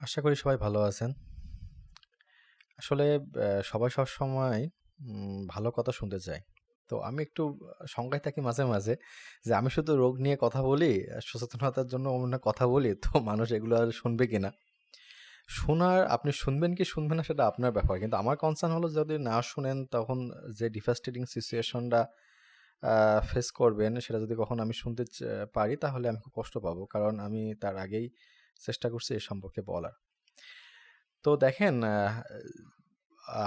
আশা করি সবাই ভালো আছেন। আসলে সবাই সবসময় উম ভালো কথা শুনতে চায়। তো আমি একটু শঙ্কায় থাকি মাঝে, মাঝে যে আমি শুধু রোগ নিয়ে কথা বলি, সচেতনতার জন্য অন্য কথা বলি, তো মানুষ এগুলো আর শুনবে কিনা? শোনার আপনি শুনবেন কি শুনবেন না সেটা আপনার ব্যাপার। কিন্তু আমার কনসার্ন হলো যদি না শুনেন তখন যে ডিভাস্টেটিং সিচুয়েশনটা ফেস করবেন সেটা যদি কখনো আমি শুনতে পারি তাহলে আমি খুব কষ্ট পাবো। কারণ আমি তার আগেই চেষ্টা করছি এ সম্পর্কে বলার। তো দেখেন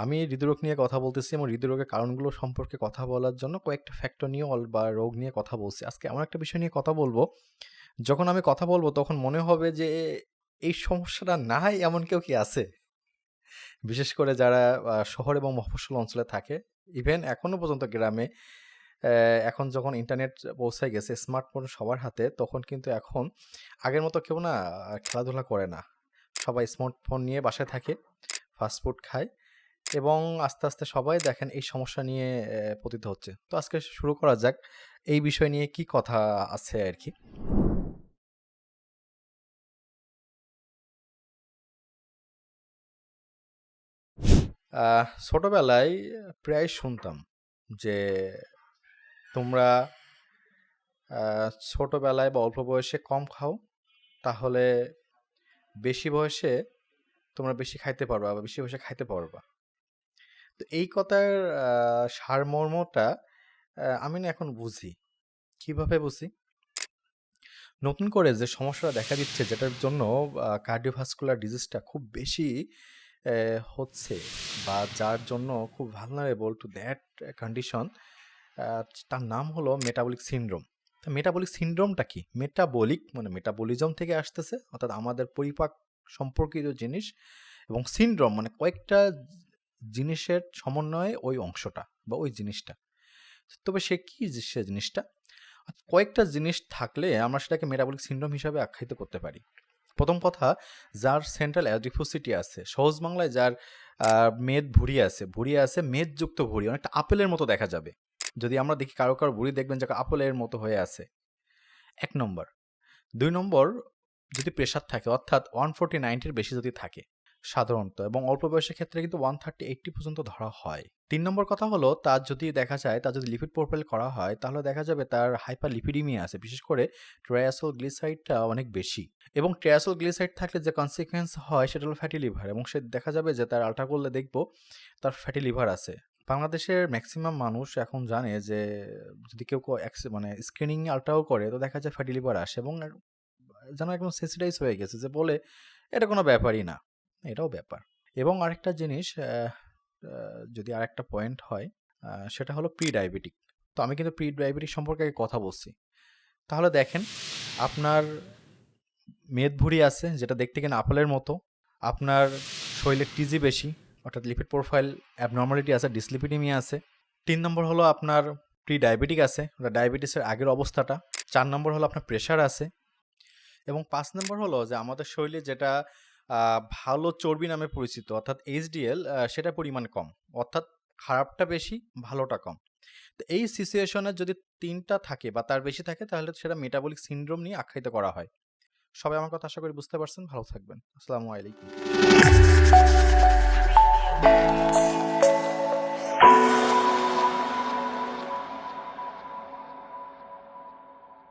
আমি হৃদরোগ নিয়ে কথা বলতেছি এবং হৃদরোগের কারণগুলো সম্পর্কে কথা বলার জন্য কয়েকটা ফ্যাক্টর নিয়ে অল বা রোগ নিয়ে কথা বলছি। আজকে এমন একটা বিষয় নিয়ে কথা বলব যখন আমি কথা বলব তখন মনে হবে যে এই সমস্যাটা নাই এমন কেউ কি আছে? বিশেষ করে যারা শহর এবং মফস্বল অঞ্চলে থাকে, ইভেন এখনও পর্যন্ত গ্রামে এখন যখন ইন্টারনেট পৌঁছায় গেছে, স্মার্টফোন সবার হাতে, তখন কিন্তু এখন আগের মতো কেউ না খেলাধুলা করে না। সবাই স্মার্টফোন নিয়ে বাসায় থাকে, ফাস্ট ফুড খায় এবং আস্তে, আস্তে সবাই দেখেন এই সমস্যা নিয়ে পতিত হচ্ছে। তো আজকে শুরু করা যাক এই বিষয় নিয়ে কি কথা আছে আর কি ছোটবেলায় প্রায় শুনতাম যে তোমরা ছোটবেলায় বা অল্প বয়সে কম খাও, তাহলে বেশি বয়সে তোমরা বেশি খাইতে পারবা বা বেশি বয়সে খাইতে পারবা। তো এই কথার সারমর্মটা আমি না এখন বুঝি। কীভাবে বুঝি? নতুন করে যে সমস্যাটা দেখা দিচ্ছে যেটার জন্য কার্ডিওভাস্কুলার ডিজিজটা খুব বেশি হচ্ছে বা যার জন্য খুব to that condition আ তার নাম হলো মেটাবলিক সিনড্রোম। তো মেটাবলিক সিনড্রোমটা কি? মেটাবলিক মানে মেটাবলিজম থেকে আসতেছে অর্থাৎ আমাদের পরিপাক সম্পর্কিত জিনিস এবং সিনড্রোম মানে কয়েকটা জিনিসের সমন্বয়ে ওই অংশটা বা ওই জিনিসটা। তবে সে কি সে জিনিসটা? কয়েকটা জিনিস থাকলে আমরা সেটাকে মেটাবলিক সিনড্রোম হিসাবে আখ্যায়িত করতে পারি। প্রথম কথা যার সেন্ট্রাল অ্যাডিপোসিটি আছে, সহজ বাংলায় যার মেদ ভুঁড়ি আছে, ভুঁড়ি আছে মেদযুক্ত ভুঁড়ি, অনেকটা আপেলের মতো দেখা যাবে। যদি আমরা দেখি কারও, কারও বুড়ি দেখবেন যে আপেলের মতো হয়ে আছে। এক নম্বর। দুই নম্বর যদি প্রেশার থাকে অর্থাৎ 140/90 নাইনটির বেশি যদি থাকে সাধারণত এবং অল্প বয়সের ক্ষেত্রে কিন্তু 130/80 পর্যন্ত ধরা হয়। তিন নম্বর কথা হলো তার যদি দেখা যায় তার যদি লিপিড প্রোফাইল করা হয় তাহলে দেখা যাবে তার হাইপারলিপিডিমিয়া আছে। বিশেষ করে ট্রাইএসোলগ্লিসাইডটা অনেক বেশি এবং ট্রাইএসোলগ্লিসাইড থাকলে যে কনসিকুয়েন্স হয় সেটা হলো ফ্যাটি লিভার এবং সে দেখা যাবে যে তার আল্ট্রা করলে দেখব তার ফ্যাটি লিভার আছে। বাংলাদেশের ম্যাক্সিমাম মানুষ এখন জানে যে, যদি কেউ মানে স্ক্রিনিং আল্ট্রাও করে, তো দেখা যায় ফ্যাটি লিভার আসে এবং যেন একদম সেনসিটাইজ হয়ে গেছে যে বলে, এটা কোনো ব্যাপারই না। এটাও ব্যাপার। এবং আরেকটা জিনিস যদি আরেকটা পয়েন্ট হয় সেটা হলো প্রি ডায়াবেটিক। তো আমি কিন্তু প্রি ডায়াবেটিক সম্পর্কে কথা বলছি। তাহলে দেখেন, আপনার মেদ ভুঁড়ি আছে, যেটা দেখতে কিনা আপেলের মতো। আপনার শরীরে টিজি বেশি অর্থাৎ লিপিড প্রোফাইল অ্যাবনরমালিটি আছে, ডিসলিপিডিমিয়া আছে। তিন নম্বর হলো আপনার প্রি ডায়াবেটিক আছে, ডায়াবেটিসের আগের অবস্থাটা। চার নম্বর হলো আপনার প্রেশার আছে। এবং পাঁচ নম্বর হলো যে আমাদের শরীরে যেটা ভালো চর্বি নামে পরিচিত অর্থাৎ এইচডিএল সেটা পরিমাণ কম। অর্থাৎ খারাপটা বেশি, ভালোটা কম। তো এই সিচুয়েশন যদি তিনটা থাকে বা তার বেশি থাকে তাহলে সেটা মেটাবলিক সিনড্রোম নিয়ে আখ্যায়িত করা হয়। সবাই আমার কথা আশা করি বুঝতে পারছেন। ভালো থাকবেন। আসসালামু আলাইকুম।